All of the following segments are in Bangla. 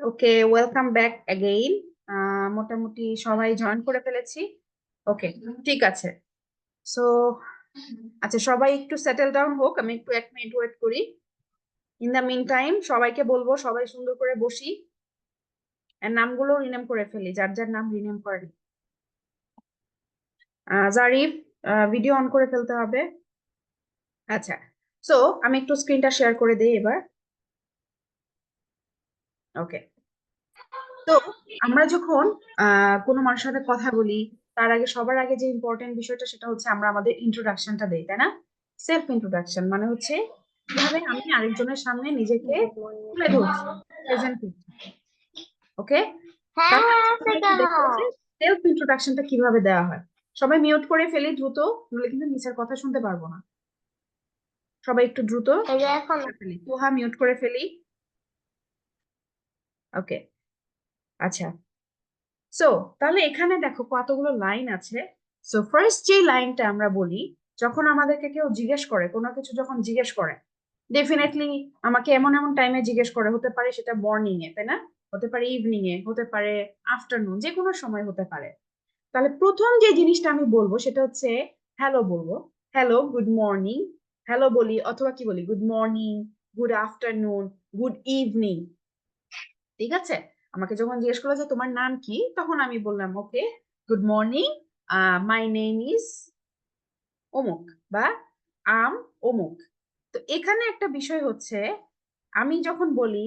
ওকে ওয়েলকাম ব্যাক অ্যাগেইন মোটামুটি সবাই জয়েন করে ফেলেছি। ওকে ঠিক আছে। সো আচ্ছা সবাই একটু সেটেল ডাউন হোক আমি একটু এক মিনিট ওয়েট করি। ইন দ্য মিন টাইম সবাইকে বলব সবাই সুন্দর করে বসি। নামগুলো রিনেম করে ফেলি যার যার নাম rename ah, Zarif video on করে ফেলতে হবে। আচ্ছা সো আমি একটু স্ক্রিনটা শেয়ার করে দিই এবার। ওকে তো আমরা যখন আহ কোনো মানুষের সাথে কথা বলি তার আগে সবার আগে যে ইম্পর্টেন্ট বিষয়টা সেটা হচ্ছে আমরা আমাদের ইন্ট্রোডাকশনটা দেই তাই না? সেলফ ইন্ট্রোডাকশন মানে হচ্ছে কীভাবে আমি আরেকজনের সামনে নিজেকে তুলে ধরছি প্রেজেন্ট করছি। ওকে সেলফ ইন্ট্রোডাকশনটা কীভাবে দেওয়া হয়। সবাই মিউট করে ফেলি দ্রুত নইলে কিন্তু নিচের কথা শুনতে পারব না। সবাই একটু দ্রুত তুহা মিউট করে ফেলি। ওকে আচ্ছা। সো তাহলে এখানে দেখো কতগুলো লাইন আছে। সো ফার্স্ট যে লাইনটা আমরা বলি, যখন আমাদেরকে কেউ জিজ্ঞেস করে, কোনো কিছু যখন জিজ্ঞেস করে ডেফিনেটলি আমাকে এমন এমন টাইমে জিজ্ঞেস করে, হতে পারে সেটা মর্নিং এ, তাই না? হতে পারে ইভিনিং এ, হতে পারে আফটারনুন যে কোনো সময় হতে পারে। তাহলে প্রথম যে জিনিসটা আমি বলব, সেটা হচ্ছে হ্যালো বলব। হ্যালো গুড মর্নিং হ্যালো বলি, অথবা কি বলি? Good morning good afternoon good evening ঠিক আছে? আমাকে যখন জিজ্ঞেস করল যে, তোমার নাম কি? তখন আমি বললাম, okay good morning my name is অমুক বা আম অমুক। তো এখানে একটা বিষয় হচ্ছে, আমি যখন বলি,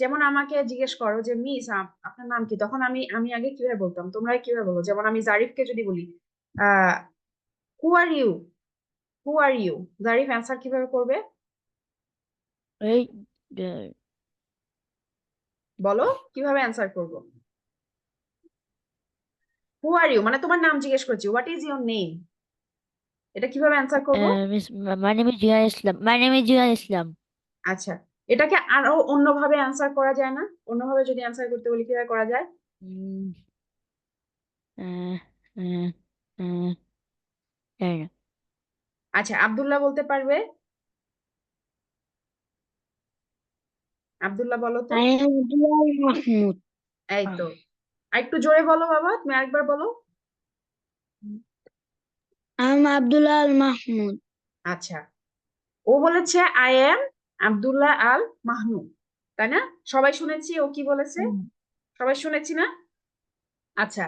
যেমন আমাকে জিজ্ঞেস করো যে, মিস আপনার নাম কি? তখন আমি আমি আগে কীভাবে বলতাম? তোমরা কীভাবে বলো? যেমন আমি জারিফকে যদি বলি who are you who are you Zarif answer কীভাবে করবে? এই বলো কীভাবে অ্যান্সার করব? হু আর ইউ মানে তোমার নাম জিজ্ঞেস করছি। হোয়াট ইজ ইউর নেম এটা কীভাবে অ্যান্সার করব? My name is Zia Islam my name is Zia Islam আচ্ছা এটাকে আরও অন্যভাবে অ্যান্সার করা যায় না? অন্যভাবে যদি অ্যান্সার করতে বলি কীভাবে করা যায়? আচ্ছা আব্দুল্লাহ বলতে পারবে। আব্দুল্লাহ বলো তো। মাহমুদ। এই তো। একটু জোরে বলো বাবা তুমি আরেকবার বলো। মাহমুদ। আচ্ছা। ও বলেছে আই এম আব্দুল্লাহ আল মাহমুদ। তাই না? সবাই শুনেছি ও কি বলেছে? সবাই শুনেছি না? আচ্ছা।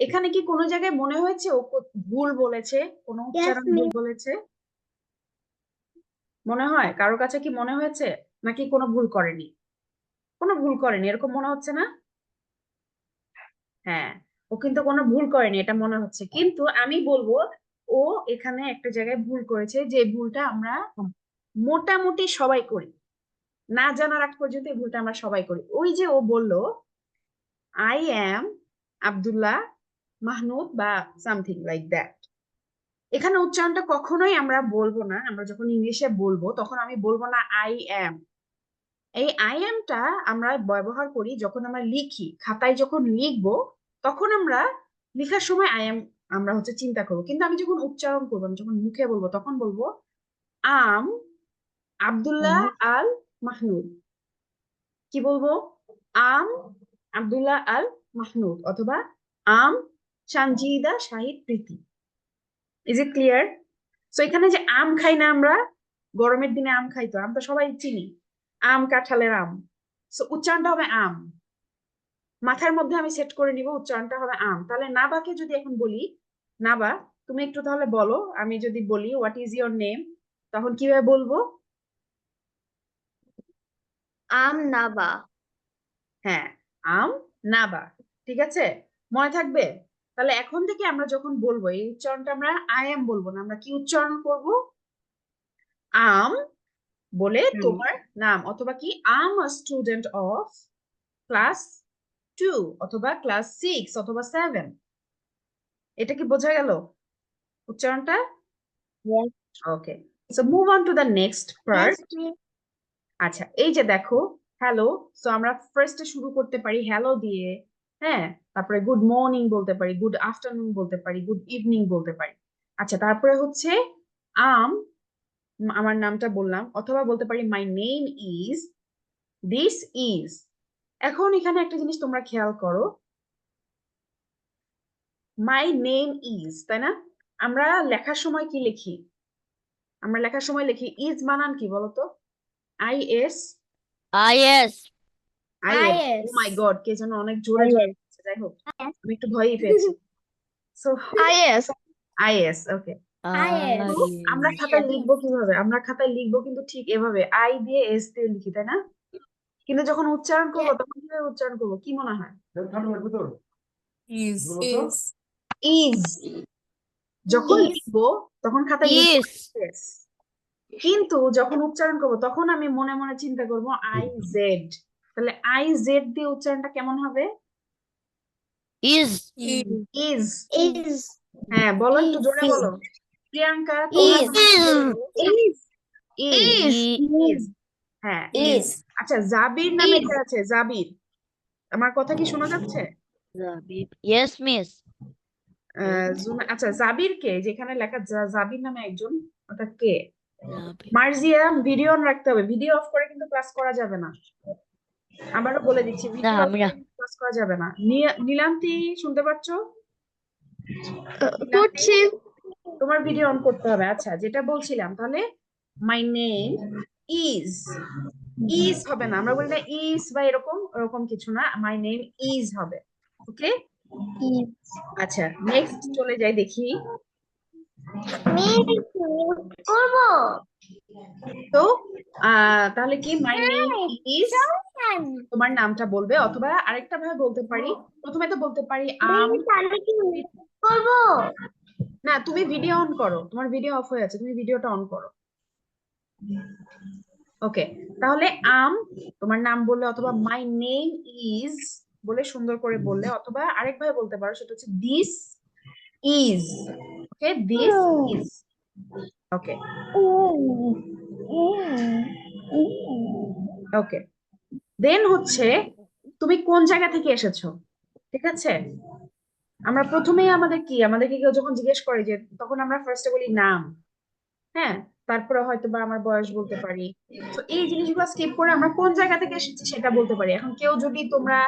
এখানে কি কোনো জায়গায় মনে হয়েছে ও ভুল বলেছে? কোনো উচ্চারণ ভুল বলেছে? মনে হয়? কারও কাছে কি মনে হয়েছে? নাকি কোনো ভুল করেনি? কোনো ভুল করেনি, এরকম মনে হচ্ছে না? হ্যাঁ ও কিন্তু কোনো ভুল করেনি, এটা মনে হচ্ছে। কিন্তু আমি বলব, ও এখানে একটা জায়গায় ভুল করেছে, যে ভুলটা আমরা মোটামুটি সবাই করি। না জানার আগ পর্যন্ত এই ভুলটা আমরা সবাই করি। ওই যে ও বলল আই অ্যাম আব্দুল্লাহ মাহমুদ বা সামথিং লাইক দ্যাট এখানে উচ্চারণটা কখনোই আমরা বলব না আমরা যখন ইংলিশে বলব তখন আমি বলব না আই অ্যাম এই আই অ্যামটা আমরা ব্যবহার করি যখন আমরা লিখি খাতায় যখন লিখব তখন আমরা লেখার সময় আই অ্যাম আমরা হচ্ছে চিন্তা করব। কিন্তু আমি যখন উচ্চারণ করব আমি যখন মুখে বলব তখন বলব আম আব্দুল্লাহ আল মাহনুদ কি বলব? আম আব্দুল্লাহ আল মাহনুদ অথবা I'm Sanjida Shahid Priti. Is it clear so এখানে যে আম খাই না আমরা গরমের দিনে আম খাই তো আম তো সবাই চিনি। আম কাঁঠালের আম। সো উচ্চারণটা হবে আম। মাথার মধ্যে আমি সেট করে নিব উচ্চারণটা হবে আম। তাহলে নাবাকে যদি এখন বলি নাবা তুমি একটু তাহলে বলো আমি যদি বলি হোয়াট ইজ ইয়োর নেম তখন কীভাবে বলব? আম নাবা। হ্যাঁ আম নাবা। ঠিক আছে? মনে থাকবে? তাহলে এখন থেকে আমরা যখন বলব এই উচ্চারণটা আমরা আই এম বলব না আমরা কি উচ্চারণ করব? আম বলে তোমার নাম অথবা কি? I'm a student of class two অথবা ক্লাস সিক্স অথবা সেভেন এটা কি বোঝা গেল উচ্চারণটা? Okay so move on to the next part আচ্ছা এই যে দেখো হ্যালো সো আমরা ফার্স্টে শুরু করতে পারি হ্যালো দিয়ে। হ্যাঁ তারপরে গুড মর্নিং বলতে পারি গুড আফটারনুন বলতে পারি গুড ইভিনিং বলতে পারি। আচ্ছা তারপরে হচ্ছে আম, আমার নামটা বললাম, অথবা বলতে পারি my name is this is এখন এখানে একটা জিনিস তোমরা খেয়াল করো। মাই নেম ইজ তাই না? আমরা লেখার সময় কি লিখি? আমরা লেখার সময় লিখি ইজ বানান কি বলতো? I S I S oh my God কে যেন অনেক জোরে জোরে যাই হোক আমি একটু ভয়ই পেয়েছি। So IS I S okay আমরা খাতায় লিখব কীভাবে? আমরা খাতায় লিখব কিন্তু ঠিক এভাবে আই দিয়ে এস দিয়ে লিখি তাই না? কিন্তু যখন উচ্চারণ করব তখন কীভাবে উচ্চারণ করব? কি মনে হয়? Is is. ইজ যখন লিখব তখন খাতায় লিখব Yes. yes. কিন্তু যখন উচ্চারণ করব তখন আমি মনে মনে চিন্তা করব আই জেড তাহলে আই জেড দিয়ে উচ্চারণটা কেমন হবে? Is. is. ইজ ইজ হ্যাঁ বলো একটু জোরে বলো। Priyanka Is. Is Is. Is হ্যাঁ ইজ আচ্ছা জাবির নামে. কে আছে জাবির। আমার কথা কি শোনা যাচ্ছে? Yes, miss. আহ, আচ্ছা জাবির কে? যেখানে লেখা জাবির নামে একজন ওটা কে. মার্জিয়া ভিডিও অন রাখতে হবে। ভিডিও অফ করে কিন্তু ক্লাস করা যাবে না। আবারও বলে দিচ্ছি ক্লাস করা যাবে না। নি- নীলান্তি শুনতে পাচ্ছ? করছি। তোমার ভিডিও অন করতে হবে। আচ্ছা যেটা বলছিলাম তাহলে মাই নেম ইজ ইজ হবে না আমরা বলি না ইজ বা এরকম এরকম কিছু না মাই নেম ইজ হবে। ওকে আচ্ছা নেক্সট চলে যাই দেখি। তো তাহলে কি? মাই নেম ইজ তোমার নামটা বলবে অথবা আরেকটা ভাবে বলতে পারি। প্রথমে তো বলতে পারি আম করব? না তুমি ভিডিও অন করো। তোমার ভিডিও অফ হয়ে আছে তুমি ভিডিওটা অন করো। ওকে তাহলে আম তোমার নাম বললে অথবা মাই নেম ইজ বলে সুন্দর করে বললে অথবা আরেকভাবে বলতে পারো সেটা হচ্ছে this is okay this is okay okay then হচ্ছে, তুমি কোন জায়গা থেকে এসেছ? ঠিক আছে? আমরা প্রথমেই আমাদের কি? আমাদেরকে কেউ যখন জিজ্ঞেস করে যে, তখন আমরা ফার্স্টে বলি নাম। হ্যাঁ? তারপরে হয়তো বা আমার বয়স বলতে পারি। তো এই জিনিসগুলো স্কিপ করে আমরা কোন জায়গা থেকে এসেছি সেটা বলতে পারি। এখন কেউ যদি তোমরা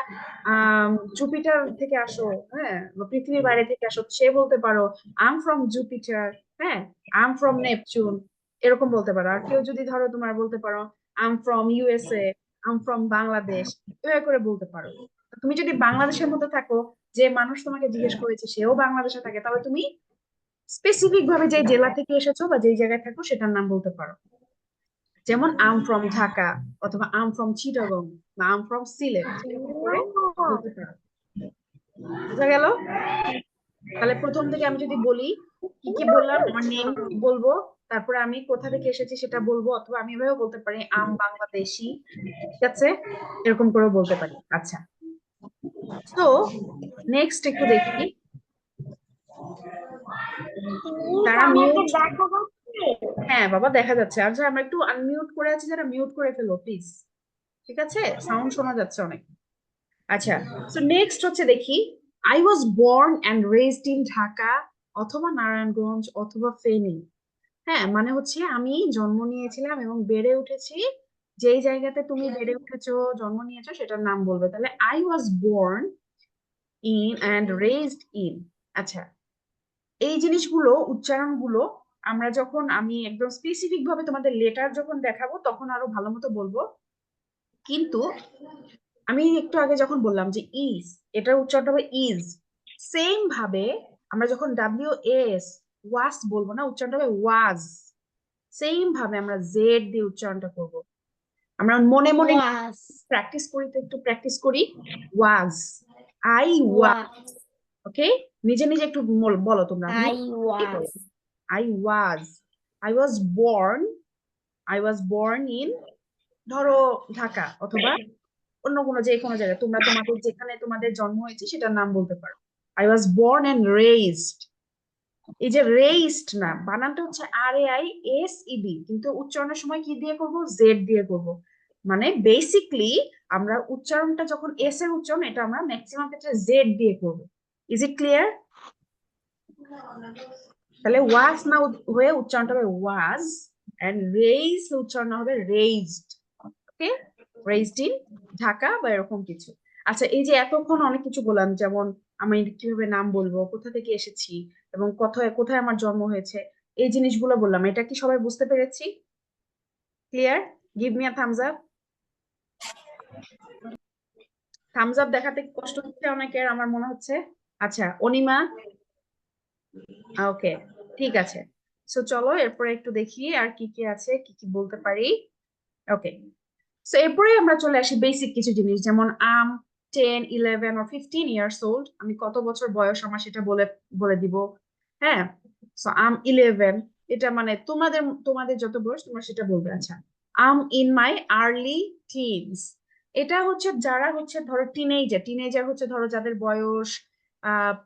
জুপিটার থেকে আসো হ্যাঁ পৃথিবীর বাইরে থেকে আসো, সে বলতে পারো আম ফ্রম জুপিটার হ্যাঁ? আম ফ্রম নেপচুন এরকম বলতে পারো। আর কেউ যদি ধরো তোমার বলতে পারো I'm from USA I'm from Bangladesh এভাবে করে বলতে পারো। তুমি যদি বাংলাদেশের মধ্যে থাকো, যে মানুষ তোমাকে জিজ্ঞেস করেছে সেও বাংলাদেশে থাকে, তাহলে তুমি স্পেসিফিক ভাবে যে জেলা থেকে এসেছ বা যেই জায়গায় থাকো সেটার নাম বলতে পারো। যেমন আম ফ্রম ঢাকা অথবা আম ফ্রম চিটাগং বা আম ফ্রম সিলেট বোঝা গেল? তাহলে প্রথম থেকে আমি যদি বলি, কি কি বললাম, আমার নেম বলব? তারপরে আমি কোথা থেকে এসেছি সেটা বলব অথবা আমি এভাবেও বলতে পারি আম বাংলাদেশি ঠিক আছে? এরকম করে বলতে পারি। আচ্ছা। তো নেক্সট একটু দেখি। তারা মিউট হ্যাঁ বাবা দেখা যাচ্ছে। আর যারা আমরা একটু আনমিউট করে আছি যারা মিউট করে ফেলো প্লিজ ঠিক আছে? সাউন্ড শোনা যাচ্ছে অনেক। আচ্ছা সো নেক্সট হচ্ছে দেখি। I was born and raised in Dhaka অথবা নারায়ণগঞ্জ অথবা ফেনী। হ্যাঁ মানে হচ্ছে আমি জন্ম নিয়েছিলাম এবং বেড়ে উঠেছি। যেই জায়গাতে তুমি বেড়ে উঠেছো জন্ম নিয়েছো সেটার নাম বলবে। তাহলে I was born in and raised in আচ্ছা এই জিনিসগুলো উচ্চারণগুলো আমরা যখন আমি একদম স্পেসিফিক ভাবে তোমাদের লেটার যখন দেখাবো তখন আরও ভালো মতো বলব। কিন্তু আমি একটু আগে যখন বললাম যে ইজ এটার উচ্চারণটা হবে ইজ সেম ভাবে আমরা যখন ডাব্লিউ এস ওয়াস বলব না উচ্চারণটা হবে ওয়াজ সেম ভাবে আমরা জেড দিয়ে উচ্চারণটা করব। আমরা মনে মনে প্র্যাকটিস করি তো একটু প্র্যাকটিস করি। ওয়াজ আই ওয়াজ ওকে নিজে নিজে একটু বলো তোমরা। I was. I was. I was born I was born in ধরো ঢাকা অথবা অন্য কোনো যে কোনো জায়গায়। তোমরা তোমাদের যেখানে তোমাদের জন্ম হয়েছে সেটার নাম বলতে পারো। I was born and raised. এই যে raised না, বানানটা হচ্ছে R A I S E D কিন্তু উচ্চারণের সময় কি দিয়ে করব? জেড দিয়ে করব। মানে বেসিকলি আমরা উচ্চারণটা যখন এস এর উচ্চারণ, এটা আমরা ম্যাক্সিমাম ক্ষেত্রে জেড দিয়ে করব। ইজ ইট ক্লিয়ার তাহলে ওয়াজ না হয়ে উচ্চারণটা হবে ওয়াজ এন্ড রেইজ উচ্চারণ হবে raised okay raised in Dhaka বা এরকম কিছু। আচ্ছা এই যে এতক্ষণ অনেক কিছু বললাম, যেমন আমি কীভাবে নাম বলব, কোথা থেকে এসেছি এবং কোথায় কোথায় আমার জন্ম হয়েছে, এই জিনিসগুলো বললাম। এটা কি সবাই বুঝতে পেরেছি? Clear give me a thumbs up thumbs up দেখাতে কষ্ট হচ্ছে অনেকের, আমার মনে হচ্ছে। আচ্ছা অনিমা? ওকে ঠিক আছে। সো চলো, এরপরে একটু দেখি আর কি কি আছে, কি কি বলতে পারি। ওকে সো এরপরে আমরা চলে আসি বেসিক কিছু জিনিস, যেমন আম টেন ইলেভেন ও ফিফটিন ইয়ার্স ওল্ড আমি কত বছর বয়স আমার সেটা বলে বলে দিব। হ্যাঁ? আম ইলেভেন এটা মানে তোমাদের তোমাদের যত বয়স, তোমরা সেটা বলবে। আচ্ছা আম ইন মাই আর্লি টিনস এটা হচ্ছে যারা হচ্ছে ধরো টিনেজার টিনেজার হচ্ছে ধরো যাদের বয়স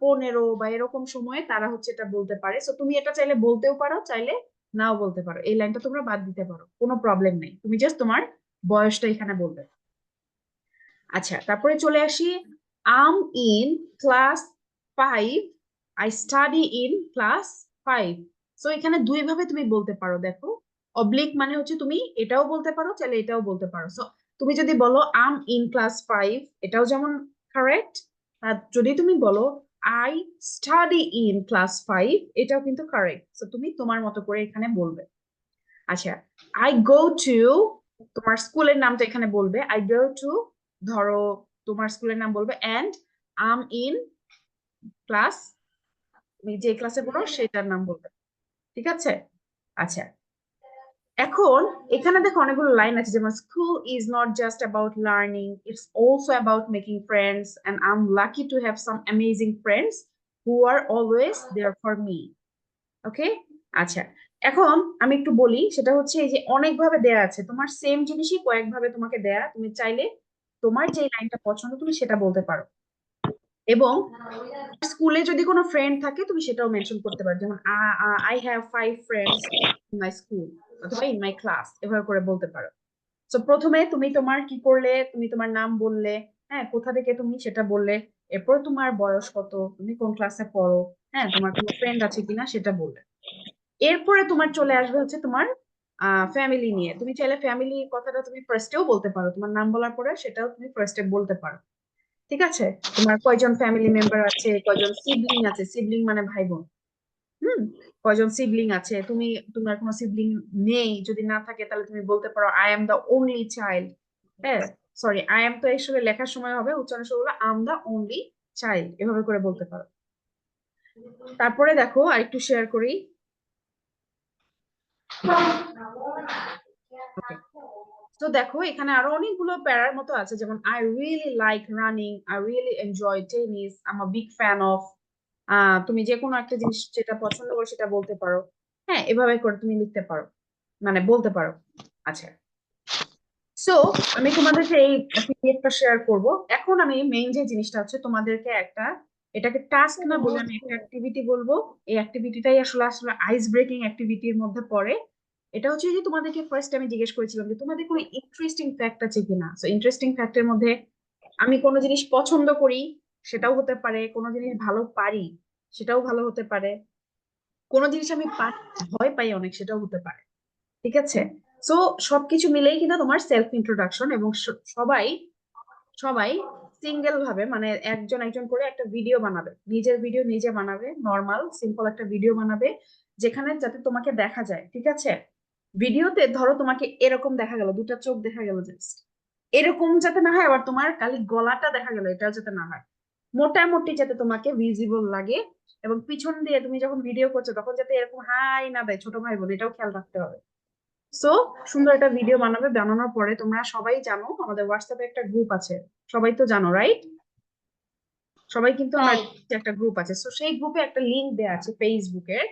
পনেরো বা এরকম সময়ে তারা হচ্ছে এটা বলতে পারে। সো তুমি এটা চাইলে বলতেও পারো, চাইলে নাও বলতে পারো। এই লাইনটা তোমরা বাদ দিতে পারো, কোনো প্রবলেম নেই। তুমি জাস্ট তোমার বয়সটা এখানে বলবে। আচ্ছা তারপরে চলে আসি। I'm in class five I study in class five so এখানে দুই ভাবে তুমি বলতে পারো, দেখো। অবলিক মানে হচ্ছে তুমি এটাও বলতে পারো, চাইলে এটাও বলতে পারো। সো তুমি যদি বলো আম ইন ক্লাস ফাইভ এটাও যেমন কারেক্ট আর যদি তুমি বলো I study in class five এটাও কিন্তু কারেক্ট সো তুমি তোমার মতো করে এখানে বলবে। আচ্ছা আই গো টু তোমার স্কুলের নামটা এখানে বলবে আই গো টু ধরো তোমার স্কুলের নাম বলবে অ্যান্ড আম ইন ক্লাস যে ক্লাসে পড়ো সেটার নাম বলবে। ঠিক আছে? আচ্ছা। এখন এখানে দেখো অনেকগুলো লাইন আছে, যেমন school is not just about learning it's also about making friends and I am lucky to have some amazing friends who are always there for me okay আচ্ছা। এখন আমি একটু বলি, সেটা হচ্ছে এই যে অনেকভাবে দেয়া আছে, তোমার সেম জিনিসই কয়েকভাবে তোমাকে দেয়া, তুমি চাইলে তোমার যে লাইনটা পছন্দ, তুমি সেটা বলতে পারো। এবং স্কুলে যদি কোনো ফ্রেন্ড থাকে, তুমি সেটাও মেনশন করতে পারো। যেমন I have five friends in my school অথবা ইন মাই ক্লাস এভাবে করে বলতে পারো। তো প্রথমে তুমি তোমার কি করলে? তুমি তোমার নাম বললে। হ্যাঁ কোথা থেকে তুমি সেটা বললে? এরপর তোমার বয়স কত? তুমি কোন ক্লাসে পড়ো? হ্যাঁ তোমার কোনো ফ্রেন্ড আছে কিনা সেটা বললে। এরপরে তোমার চলে আসবে হচ্ছে তোমার ফ্যামিলি নিয়ে। তুমি চাইলে ফ্যামিলি কথাটা তুমি ফার্স্টেও বলতে পারো। তোমার নাম বলার পরে সেটাও তুমি ফার্স্টে বলতে পারো। ঠিক আছে? তোমার কয়জন ফ্যামিলি মেম্বার আছে? কয়জন সিবলিং আছে? সিবলিং মানে ভাই বোন হুম? কয়জন সিবলিং আছে? তুমি, তোমার কোনো সিবলিং নেই? যদি না থাকে, তাহলে তুমি বলতে পারো I am the only child হ্যাঁ? সরি আই এম তো আসলে লেখার সময় হবে। উচ্চারণ সময় I am the only child এভাবে করে বলতে পারো। তারপরে দেখো, আরেকটু শেয়ার করি। তো দেখো, এখানে আরও অনেকগুলো প্যারার মতো আছে, যেমন I really like running I really enjoy tennis I am a big fan of তুমি যে কোনো একটা জিনিস যেটা পছন্দ করো সেটা বলতে পারো। হ্যাঁ এভাবে করে তুমি লিখতে পারো মানে বলতে পারো। আচ্ছা। সো আমি তোমাদেরকে এই পিডিএফটা শেয়ার করব। এখন আমি মেইন যে জিনিসটা হচ্ছে তোমাদেরকে একটা, এটাকে টাস্ক না বলে আমি একটা অ্যাক্টিভিটি বলব। এই অ্যাক্টিভিটিটাই আসলে আসলে আইস ব্রেকিং অ্যাক্টিভিটির মধ্যে পড়ে। এটা হচ্ছে যে তোমাদেরকে ফার্স্ট আমি জিজ্ঞেস করেছিলাম যে তোমাদের কোনো ইন্টারেস্টিং ফ্যাক্ট আছে কিনা? সো ইন্টারেস্টিং ফ্যাক্টের মধ্যে আমি কোনো জিনিস পছন্দ করি, সেটাও হতে পারে। কোনো জিনিস ভালো পারি, সেটাও ভালো হতে পারে। কোনো জিনিস আমি ভয় পাই অনেক, সেটাও হতে পারে। ঠিক আছে? সো সবকিছু মিলেই কিন্তু তোমার সেলফ ইন্ট্রোডাকশন এবং সবাই সবাই সিঙ্গেল ভাবে মানে একজন একজন করে একটা ভিডিও বানাবে। নিজের ভিডিও নিজে বানাবে নর্মাল সিম্পল একটা ভিডিও বানাবে, যেখানে যাতে তোমাকে দেখা যায়। ঠিক আছে? ভিডিওতে ধরো তোমাকে এরকম দেখা গেল দুটা চোখ দেখা গেল জাস্ট এরকম যাতে না হয় আবার তোমার খালি গলাটা দেখা গেল এটাও যাতে না হয়। মোটামুটি যাতে তোমাকে ভিজিবল লাগে এবং পিছন দিয়ে তুমি যখন ভিডিও করছ তখন যাতে এরকম হাই না দেয় ছোট ভাই বোন এটাও খেয়াল রাখতে হবে। সো সুন্দর একটা ভিডিও বানাবে বানানোর পরে তোমরা সবাই জানো আমাদের হোয়াটসঅ্যাপে একটা গ্রুপ আছে। সবাই তো জানো রাইট সবাই কিন্তু একটা গ্রুপ আছে। সো সেই গ্রুপে একটা লিংক দেয়া আছে ফেসবুকের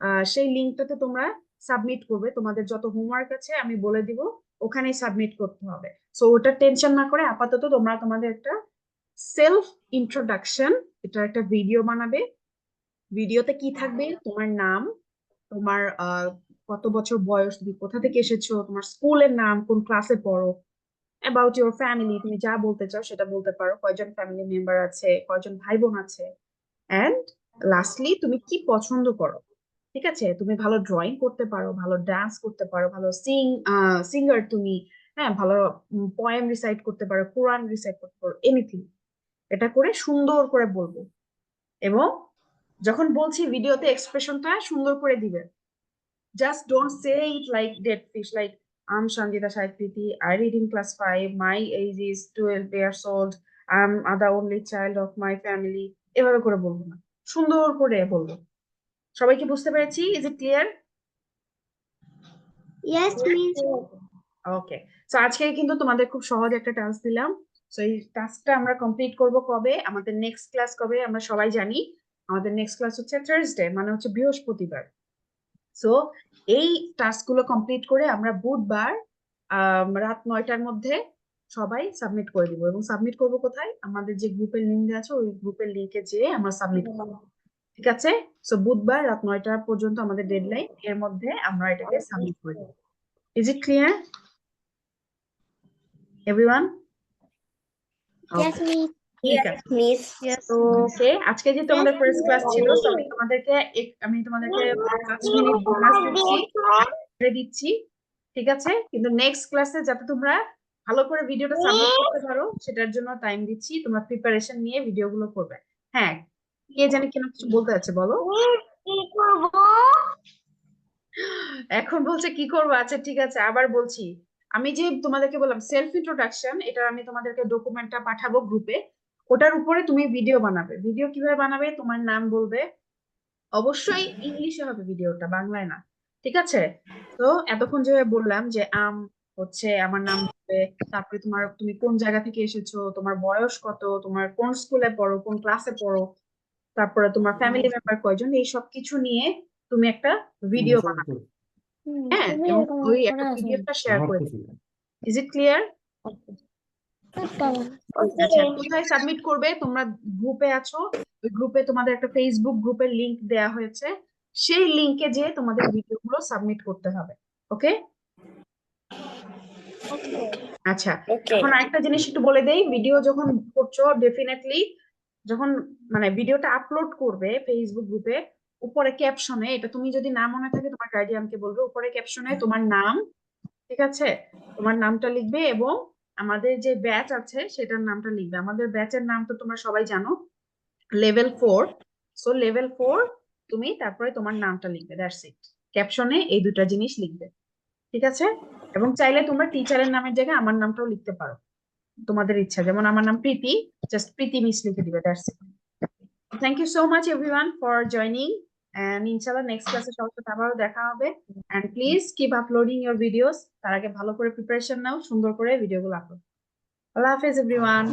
আহ, সেই লিঙ্কটাতে তোমরা সাবমিট করবে। তোমাদের যত হোমওয়ার্ক আছে আমি বলে দিব, ওখানেই সাবমিট করতে হবে। সো ওটা টেনশন না করে আপাতত তোমরা তোমাদের একটা সেলফ ইন্ট্রোডাকশন এটা একটা ভিডিও বানাবে। ভিডিওতে কি থাকবে? তোমার নাম, তোমার কত বছর বয়স, তুমি কোথা থেকে এসেছ, তোমার স্কুলের নাম, কোন ক্লাসে পড়ো অ্যাবাউট ইউর ফ্যামিলি তুমি যা বলতে চাও সেটা বলতে পারো। কয়জন ফ্যামিলি মেম্বার আছে, কয়জন ভাই বোন আছে। অ্যান্ড লাস্টলি তুমি কি পছন্দ করো? ঠিক আছে? তুমি ভালো ড্রয়িং করতে পারো, ভালো ডান্স করতে পারো, ভালো সিং সিঙ্গার তুমি হ্যাঁ ভালো পয়েম রিসাইট করতে পারো কোরআন রিসাইট করতে পারো এনিথিং এটা করে সুন্দর করে বলব। এবং যখন বলছি ভিডিওতে এক্সপ্রেশনটা সুন্দর করে দিবে। Just don't say it like dead fish like I'm Sangita সাহিত্যিতি I read class five my age is twelve years old I am the only child of my family এভাবে করে বলব না। সুন্দর করে বলব। সবাই কি বুঝতে পেরেছি? Is it clear Yes, miss. Okay so আজকে কিন্তু তোমাদের খুব সহজ একটা টাস্ক দিলাম। সো এই টাস্কটা আমরা কমপ্লিট করব কবে? আমাদের নেক্সট ক্লাস কবে? আমরা সবাই জানি। আমাদের নেক্সট ক্লাস হচ্ছে থার্সডে মানে হচ্ছে বৃহস্পতিবার। সো এই টাস্কগুলো কমপ্লিট করে আমরা বুধবার রাত নয়টার মধ্যে সবাই সাবমিট করে দিব। এবং সাবমিট করব কোথায়? আমাদের যে গ্রুপের লিঙ্ক আছে ওই গ্রুপের লিঙ্কে যেয়ে আমরা সাবমিট করব। ঠিক আছে? সো বুধবার রাত নয়টা পর্যন্ত আমাদের ডেডলাইন এর মধ্যে আমরা এটাকে সাবমিট করে দেব। ইজ ইট ক্লিয়ার এভরিওয়ান ঠিক আছে ওকে আজকে ফার্স্ট ক্লাস ছিল so আমি তোমাদেরকে আমি তোমাদেরকে পাঁচ মিনিট বোনাস দিচ্ছি ঠিক আছে? কিন্তু নেক্সট ক্লাসে যাতে তোমরা ভালো করে ভিডিওটা সাবমিট করতে পারো সেটার জন্য টাইম দিচ্ছি তোমরা প্রিপারেশন নিয়ে ভিডিওগুলো করবে। হ্যাঁ কে জানি কেন কিছু বলতে আছে বলো। কি করব? এখন বলছে কি করব? আচ্ছা ঠিক আছে আবার বলছি। আমি যে তোমাদেরকে বললাম সেলফ ইন্ট্রোডাকশন এটা আমি তোমাদেরকে ডকুমেন্টটা পাঠাবো গ্রুপে ওটার উপরে তুমি ভিডিও বানাবে। ভিডিও কীভাবে বানাবে? তোমার নাম বলবে। অবশ্যই ইংলিশে হবে ভিডিওটা বাংলায় না। ঠিক আছে? তো এতক্ষণ যেভাবে বললাম যে আম হচ্ছে আমার নাম বলবে তারপরে তোমার তুমি কোন জায়গা থেকে এসেছ তোমার বয়স কত তোমার কোন স্কুলে পড়ো কোন ক্লাসে পড়ো তারপরে তোমার ফ্যামিলি মেম্বার কয়জন এই সব কিছু নিয়ে তুমি একটা ভিডিও বানাবে। হ্যাঁ এবং ওই একটা পিডিএফটা শেয়ার করে দেবে। ইজ ইট ক্লিয়ার আচ্ছা কোথায় সাবমিট করবে? তোমরা গ্রুপে আছো। ওই গ্রুপে তোমাদের একটা ফেসবুক গ্রুপের লিংক দেয়া হয়েছে। সেই লিংকে যে তোমাদের ভিডিওগুলো সাবমিট করতে হবে। ওকে আচ্ছা এখন আরেকটা জিনিস একটু বলে দেই। ভিডিও যখন করছ ডেফিনেটলি যখন মানে ভিডিওটা আপলোড করবে ফেসবুক গ্রুপে উপরে ক্যাপশনে এটা তুমি যদি না মনে থাকে তোমার গার্ডিয়ানকে বলবে, উপরে ক্যাপশনে তোমার নাম, ঠিক আছে? তোমার নামটা লিখবে এবং আমাদের যে ব্যাচ আছে সেটার নামটা লিখবে। আমাদের ব্যাচের নাম তো তোমরা সবাই জানো level four so level four তুমি তারপরে তোমার নামটা লিখবে দ্যাটস ইট ক্যাপশনে এই দুটা জিনিস লিখবে, ঠিক আছে? এবং চাইলে তোমরা টিচারের নামের জায়গায় আমার নামটাও লিখতে পারো। তোমাদের ইচ্ছা। যেমন আমার নাম প্রীতি জাস্ট প্রীতি মিস লিখে দিবে that's thank you so much everyone for joining and ইনশাআল্লাহ নেক্সট ক্লাসে সবার সাথে আবারও দেখা হবে। And please keep uploading your videos তার আগে ভালো করে প্রিপারেশন নাও, সুন্দর করে ভিডিওগুলো আপলোড আল্লাহ হাফেজ এভরিওয়ান